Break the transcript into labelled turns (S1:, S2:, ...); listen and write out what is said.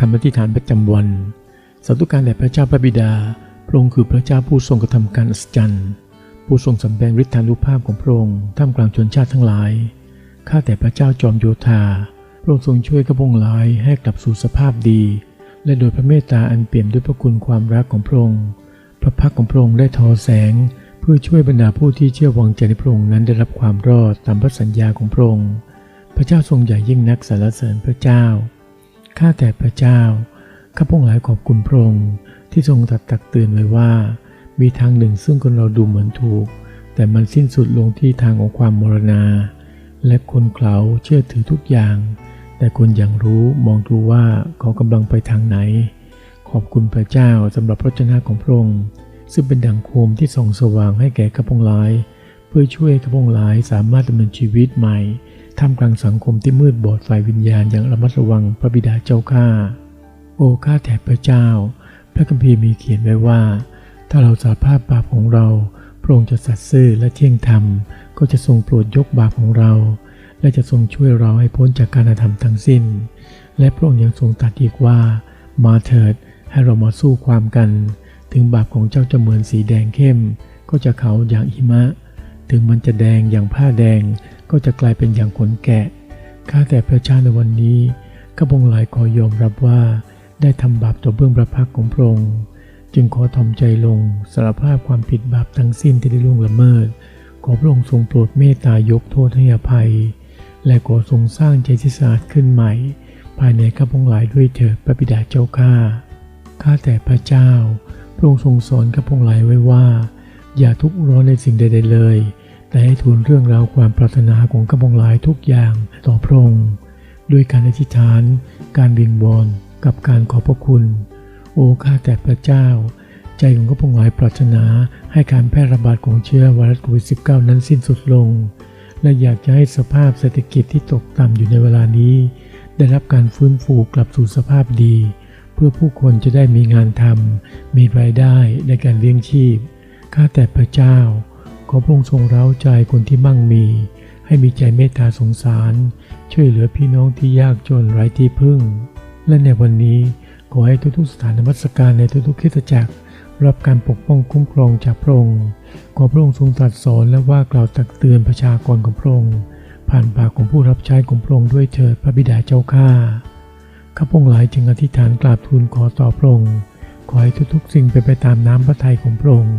S1: คำอธิษฐานประจำวันสาธุการแด่พระเจ้าพระบิดา พระองค์คือพระเจ้าผู้ทรงกระทำการอัศจรรย์ผู้ทรงสำแดงฤทธานุภาพของพระองค์ท่ามกลางชนชาติทั้งหลาย ข้าแต่พระเจ้าจอมโยธา พระองค์ทรงช่วยกระพงหลายให้กลับสู่สภาพดี และโดยพระเมตตาอันเปี่ยมด้วยพระคุณความรักของพระองค์ พระพักของพระองค์ได้ทอแสง เพื่อช่วยบรรดาผู้ที่เชื่อวางใจในพระองค์นั้นได้รับความรอดตามพระสัญญาของพระองค์ พระเจ้าทรงใหญ่ยิ่งนักสรรเสริญพระเจ้า ข้าแต่พระเจ้า ข้าพงหลายขอบคุณพระองค์ที่ทรงตัดตักเตือนไว้ว่า มีทางหนึ่งซึ่งคนเราดูเหมือนถูก แต่มันสิ้นสุดลงที่ทางของความมรณา และคนเขาเชื่อถือทุกอย่าง แต่คนอย่างรู้มองดูว่าเขากำลังไปทางไหน ขอบคุณพระเจ้าสำหรับพระชนะของพระองค์ ซึ่งเป็นดังโคมที่ส่องสว่างให้แก่ข้าพงหลาย เพื่อช่วยข้าพงหลายสามารถดำเนินชีวิตใหม่ ท่ามกลางสังคมที่มืดบอดฝ่ายวิญญาณอย่างระมัดระวังพระบิดาเจ้าข้า โอ้ข้าแต่พระเจ้า พระคัมภีร์มีเขียนไว้ว่า ถ้าเราสารภาพบาปของเรา พระองค์จะสัตย์ซื่อและเที่ยงธรรม ก็จะทรงโปรดยกบาปของเรา และจะทรงช่วยเราให้พ้นจากการกระทำทั้งสิ้น และพระองค์ยังทรงตรัสอีกว่า มาเถิดให้เรามาสู้ความกัน ถึงบาปของเจ้าจะเหมือนสีแดงเข้ม ก็จะเขาอย่างหิมะ ถึงมันจะแดงอย่างผ้าแดงก็จะกลายเป็นอย่างขนแกะ ข้าแต่พระเจ้าในวันนี้ข้าพงหลายขอยอมรับว่า ได้ทำบาปต่อเบื้องพระพักของพระองค์ จึงขอทอมใจลงสารภาพความผิดบาปทั้งสิ้นที่ได้ล่วงละเมิด ขอพระองค์ทรงโปรดเมตตายกโทษให้อภัย และขอทรงสร้างใจที่สะอาดขึ้นใหม่ ภายในข้าพงหลายด้วยเถิดพระบิดาเจ้าข้า ข้าแต่พระเจ้า พระองค์ทรงสอนข้าพงหลายไว้ว่า อย่าทุกข์ร้อนในสิ่งใดๆเลย แต่ให้ทูลเรื่องราวความปรารถนาของข้าพงหลายทุกอย่างต่อพระองค์ด้วยการอธิษฐาน การวิงวอนกับการขอบพระคุณ โอ้ข้าแต่พระเจ้า ใจของข้าพงหลายปรารถนาให้การแพร่ระบาดของเชื้อไวรัสโควิด -19 นั้นสิ้นสุดลง และอยากจะให้สภาพเศรษฐกิจที่ตกต่ำอยู่ในเวลานี้ ได้รับการฟื้นฟูกลับสู่สภาพดี เพื่อผู้คนจะได้มีงานทำมีรายได้ในการเลี้ยงชีพ ข้าแต่พระเจ้า ขอพระองค์ทรงเร้าใจคนที่มั่งมี ให้มีใจเมตตาสงสาร ช่วยเหลือพี่น้องที่ยากจนไร้ที่พึ่ง และในวันนี้ขอให้ทุกๆสถานนมัสการในทุกๆคริสตจักร รับการปกป้องคุ้มครองจากพระองค์ ขอพระองค์ทรงตรัสสอนและว่ากล่าวตักเตือนประชากรของพระองค์ผ่านปากของผู้รับใช้ของพระองค์ด้วยเถิดพระบิดาเจ้าข้าข้าพงหลายจึงอธิษฐานกราบทูลขอต่อพระองค์ขอให้ทุกๆสิ่งเป็นไปตามน้ำพระทัยของพระองค์